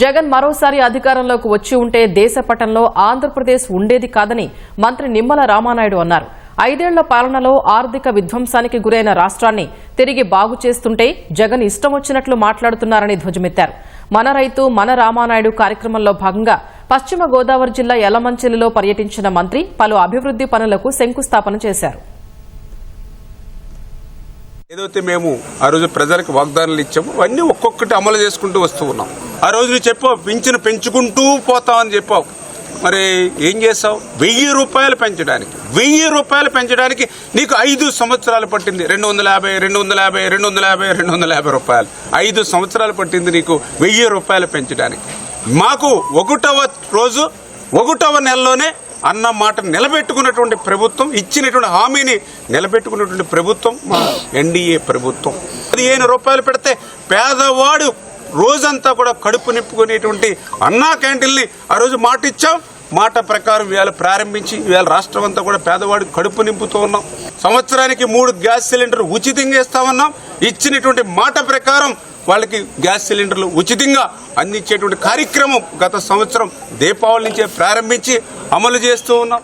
జగన్ మరోసారి అధికారంలోకి వచ్చి ఉంటే దేశ పటంలో ఆంధ్రప్రదేశ్ ఉండేది కాదని మంత్రి నిమ్మల రామానాయుడు అన్నారు. ఐదేళ్ళ పాలనలో ఆర్థిక విధ్వంసానికి గురైన రాష్ట్రాన్ని తిరిగి బాగు చేస్తుంటే జగన్ ఇష్టం వచ్చినట్లు మాట్లాడుతున్నారని ధ్వజమెత్తారు. మన రైతు మన రామానాయుడు కార్యక్రమంలో భాగంగా పశ్చిమ గోదావరి జిల్లా ఎలమంచిలిలో పర్యటించిన మంత్రి పలు అభివృద్ది పనులకు శంకుస్థాపన చేశారు. ఏదైతే మేము ఆ రోజు ప్రజలకు వాగ్దానాలు ఇచ్చామో అవన్నీ ఒక్కొక్కటి అమలు చేసుకుంటూ వస్తూ ఉన్నాం. ఆ రోజు నువ్వు చెప్పావు పింఛను పెంచుకుంటూ పోతామని చెప్పావు. మరి ఏం చేసావు వెయ్యి రూపాయలు పెంచడానికి వెయ్యి రూపాయలు పెంచడానికి నీకు ఐదు సంవత్సరాలు పట్టింది. రెండు వందల యాభై రెండు వందల యాభై రెండు వందల యాభై రెండు వందల యాభై రూపాయలు. ఐదు సంవత్సరాలు పట్టింది నీకు వెయ్యి రూపాయలు పెంచడానికి. మాకు ఒకటవ రోజు ఒకటవ నెలలోనే అన్న మాట నిలబెట్టుకున్నటువంటి ప్రభుత్వం ఇచ్చినటువంటి హామీని నిలబెట్టుకున్నటువంటి ప్రభుత్వం మా ఎన్డీఏ ప్రభుత్వం. పదిహేను రూపాయలు పెడితే పేదవాడు రోజంతా కూడా కడుపు నింపుకునేటువంటి అన్నా క్యాంటీన్ని ఆ రోజు మాట ఇచ్చాం మాట ప్రకారం ఇవాళ ప్రారంభించి ఇవాళ రాష్ట్రం అంతా కూడా పేదవాడికి కడుపు నింపుతూ ఉన్నాం. సంవత్సరానికి మూడు గ్యాస్ సిలిండర్ ఉచితంగా ఇస్తామన్నాం ఇచ్చినటువంటి మాట ప్రకారం వాళ్ళకి గ్యాస్ సిలిండర్లు ఉచితంగా అందించేటువంటి కార్యక్రమం గత సంవత్సరం దీపావళి నుంచే ప్రారంభించి అమలు చేస్తూ ఉన్నాం.